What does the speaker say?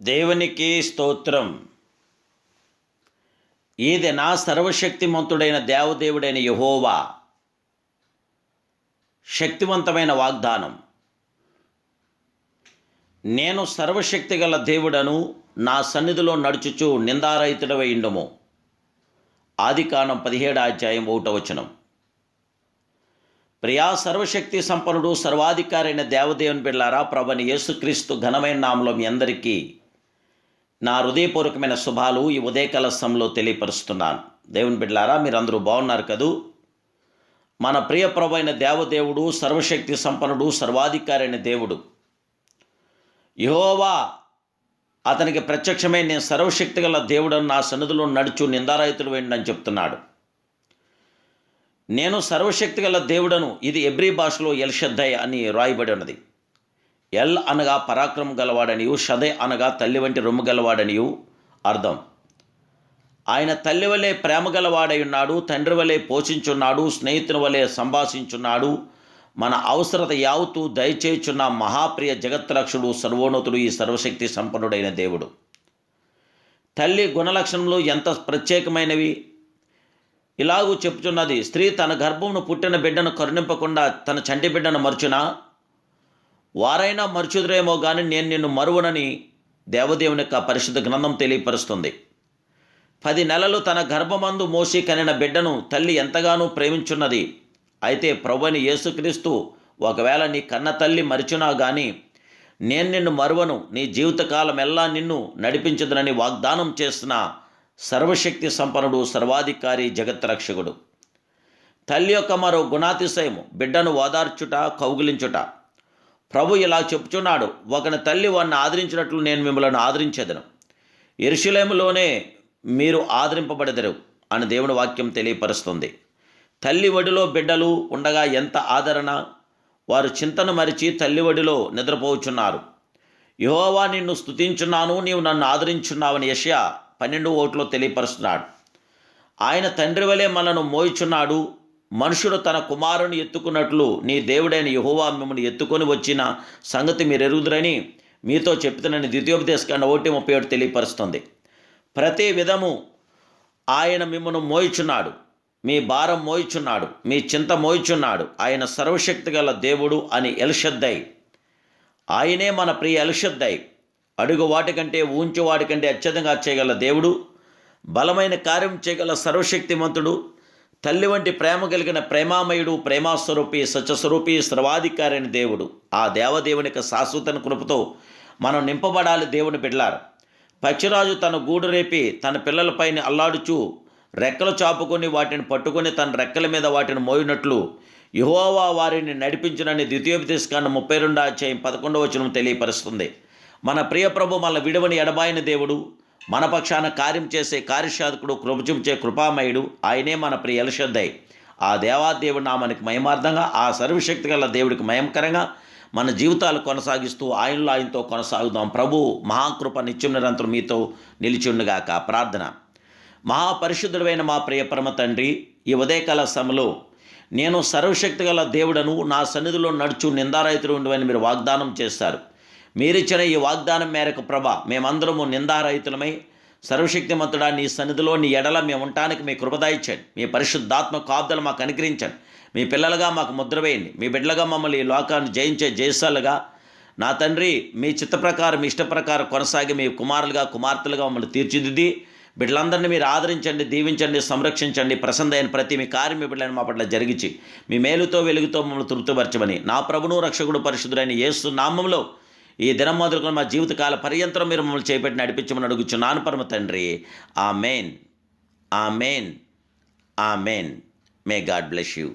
దేవునికి స్తోత్రం. ఇది నా సర్వశక్తిమంతుడైన దేవదేవుడైన యహోవా. శక్తివంతమైన వాగ్దానం. నేను సర్వశక్తి గల దేవుడను నా సన్నిధిలో నడుచుచు నిందారహితుడవై ఇండుము ఆదికాండం పదిహేడు అధ్యాయం ఒకటవచనం ప్రియా సర్వశక్తి సంపన్నుడు సర్వాధికారైన దేవదేవుని బిళ్ళారా ప్రభని యేసుక్రీస్తు ఘనమైన నామలో మీ అందరికీ నా హృదయపూర్వకమైన శుభాలు ఈ ఉదయకాల సమయంలో తెలియపరుస్తున్నాను. దేవుని బిడ్డలారా మీరందరూ బాగున్నారు కదూ? మన ప్రియప్రభైన దేవదేవుడు సర్వశక్తి సంపన్నుడు సర్వాధికారైన దేవుడు. యహోవా అతనికి ప్రత్యక్షమై నేను సర్వశక్తి గల దేవుడని నా సన్నిధిలో నడుచు నిందారహితుడు వేయండి అని చెప్తున్నాడు. నేను సర్వశక్తి గల దేవుడను ఇది ఎబ్రి భాషలో ఎల్షద్దయ్ అని రాయబడి ఉన్నది. ఎల్ అనగా పరాక్రమం గలవాడనియు షదే అనగా తల్లి వంటి రొమ్ము గలవాడనియు అర్థం. ఆయన తల్లి వలె ప్రేమ గలవాడై ఉన్నాడు తండ్రి వలె పోషించున్నాడు స్నేహితుని వలె సంభాషించున్నాడు. మన అవసరత యావుతూ దయచేయుచున్న మహాప్రియ జగత్రక్షుడు సర్వోన్నతుడు ఈ సర్వశక్తి సంపన్నుడైన దేవుడు. తల్లి గుణలక్షణములు ఎంత ప్రత్యేకమైనవి? ఇలాగూ చెప్పుచున్నది స్త్రీ తన గర్భమును పుట్టిన బిడ్డను కరుణింపకుండా తన చంటి బిడ్డను మరుచునా? వారైనా మరుచుదురేమో కానీ నేను నిన్ను మరువనని దేవదేవుని యొక్క పరిశుద్ధ గ్రంథం తెలియపరుస్తుంది. పది నెలలు తన గర్భమందు మోసి కనిన బిడ్డను తల్లి ఎంతగానో ప్రేమించున్నది. అయితే ప్రభుని యేసుక్రీస్తు ఒకవేళ నీ కన్న తల్లి మరిచినా కానీ నేను నిన్ను మరువను నీ జీవితకాలం ఎల్లా నిన్ను నడిపించదునని వాగ్దానం చేస్తున్న సర్వశక్తి సంపన్నుడు సర్వాధికారి జగత్రక్షకుడు. తల్లి యొక్క మరో గుణాతిశయము బిడ్డను ఓదార్చుట కౌగిలించుట. ప్రభు ఇలా చెప్పుచున్నాడు ఒకని తల్లి వాడిని ఆదరించినట్లు నేను మిమ్మల్ని ఆదరించేదను. ఎరుషులేములోనే మీరు ఆదరింపబడదరు అని దేవుని వాక్యం తెలియపరుస్తుంది. తల్లి ఒడిలో బిడ్డలు ఉండగా ఎంత ఆదరణ? వారు చింతను మరిచి తల్లి ఒడిలో నిద్రపోచున్నారు. యహోవా నిన్ను స్తుతించున్నాను నీవు నన్ను ఆదరించున్నావని యషయా పన్నెండు ఓట్లో తెలియపరుస్తున్నాడు. ఆయన తండ్రి వలె మనను మోయిచున్నాడు మనుషుడు తన కుమారుని ఎత్తుకున్నట్లు నీ దేవుడైన యహోవా మిమ్మల్ని ఎత్తుకొని వచ్చిన సంగతి మీరు ఎరుగుదురని మీతో చెప్తున్నాను ద్వితీయోపదేశకాండ ఒకటి ముప్పై ఒకటి తెలియపరుస్తుంది. ప్రతి విధము ఆయన మిమ్మను మోయిచున్నాడు. మీ భారం మోయిచున్నాడు. మీ చింత మోయిచున్నాడు. ఆయన సర్వశక్తి గల దేవుడు అని ఎల్షద్దై ఆయనే మన ప్రియ ఎల్షద్దై అడుగు వాటికంటే ఊంచు వాటికంటే అత్యధికంగా చేయగల దేవుడు. బలమైన కార్యం చేయగల సర్వశక్తిమంతుడు. తల్లి వంటి ప్రేమ కలిగిన ప్రేమామయుడు ప్రేమాస్వరూపి సత్యస్వరూపి సర్వాధికారైన దేవుడు. ఆ దేవదేవుని యొక్క శాశ్వతన కృపతో మనం నింపబడాలి దేవుని బిడ్డలారు. పక్షిరాజు తన గూడు రేపి తన పిల్లలపైన అల్లాడుచు రెక్కలు చాపుకొని వాటిని పట్టుకొని తన రెక్కల మీద వాటిని మోయినట్లు యహోవా వారిని నడిపించినని ద్వితీయోపదేశకాండ ముప్పై రెండు అధ్యాయం పదకొండవ వచనం తెలియపరుస్తుంది. మన ప్రియ ప్రభు మన విడవని ఎడబాయిన దేవుడు మన పక్షాన కార్యం చేసే కార్యశాధకుడు కృపచుంచే కృపామయుడు. ఆయనే మన ప్రియ ఎలషద్దై ఆ దేవాదేవుడు నామానికి మయమార్థంగా ఆ సర్వశక్తి గల దేవుడికి మయంకరంగా మన జీవితాలు కొనసాగిస్తూ ఆయనలో ఆయనతో కొనసాగుదాం. ప్రభు మహాకృప నిత్యం నిరంతరం మీతో నిలిచిండుగాక ప్రార్థన. మహాపరిశుద్ధుడైన మా ప్రియ పరమ తండ్రి ఈ ఉదయకాల సమలో నేను సర్వశక్తి గల దేవుడను నా సన్నిధిలో నడుచు నిందారహితుడు ఉండవని మీరు వాగ్దానం చేస్తారు. మీరిచ్చిన ఈ వాగ్దానం మేరకు ప్రభ మేమందరము నిందారహితులమై సర్వశక్తిమంతుడా నీ సన్నిధిలో నీ ఎడల మేము ఉండటానికి మీ కృపదాయించండి. మీ పరిశుద్ధాత్మ కాపుదలు మాకు అనుగ్రహించండి. మీ పిల్లలుగా మాకు ముద్ర వేయండి. మీ బిడ్డలుగా మమ్మల్ని ఈ లోకాన్ని జయించే జయశాలుగా నా తండ్రి మీ చిత్త ప్రకారం మీ ఇష్ట ప్రకారం కొనసాగి మీ కుమారులుగా కుమార్తెలుగా మమ్మల్ని తీర్చిదిద్ది. బిడ్డలందరినీ మీరు ఆదరించండి దీవించండి సంరక్షించండి ప్రసన్నైన ప్రతి మీ కార్యం మీ బిడ్డలను మా పట్ల జరిగించి మీ మేలుతో వెలుగుతో మమ్మల్ని తృప్తిపరచమని నా ప్రభును రక్షకుడు పరిశుద్ధుడైన యేసు నామంలో ఈ దినం మొదలుకొని మా జీవితకాల పర్యంతరం మీరు మమ్మల్ని చేపట్టి నడిపించమని అడుగుచున్నాను పరమ తండ్రి. ఆ మెయిన్ ఆ మెయిన్ ఆ మెయిన్ మే గాడ్ బ్లెస్ యూ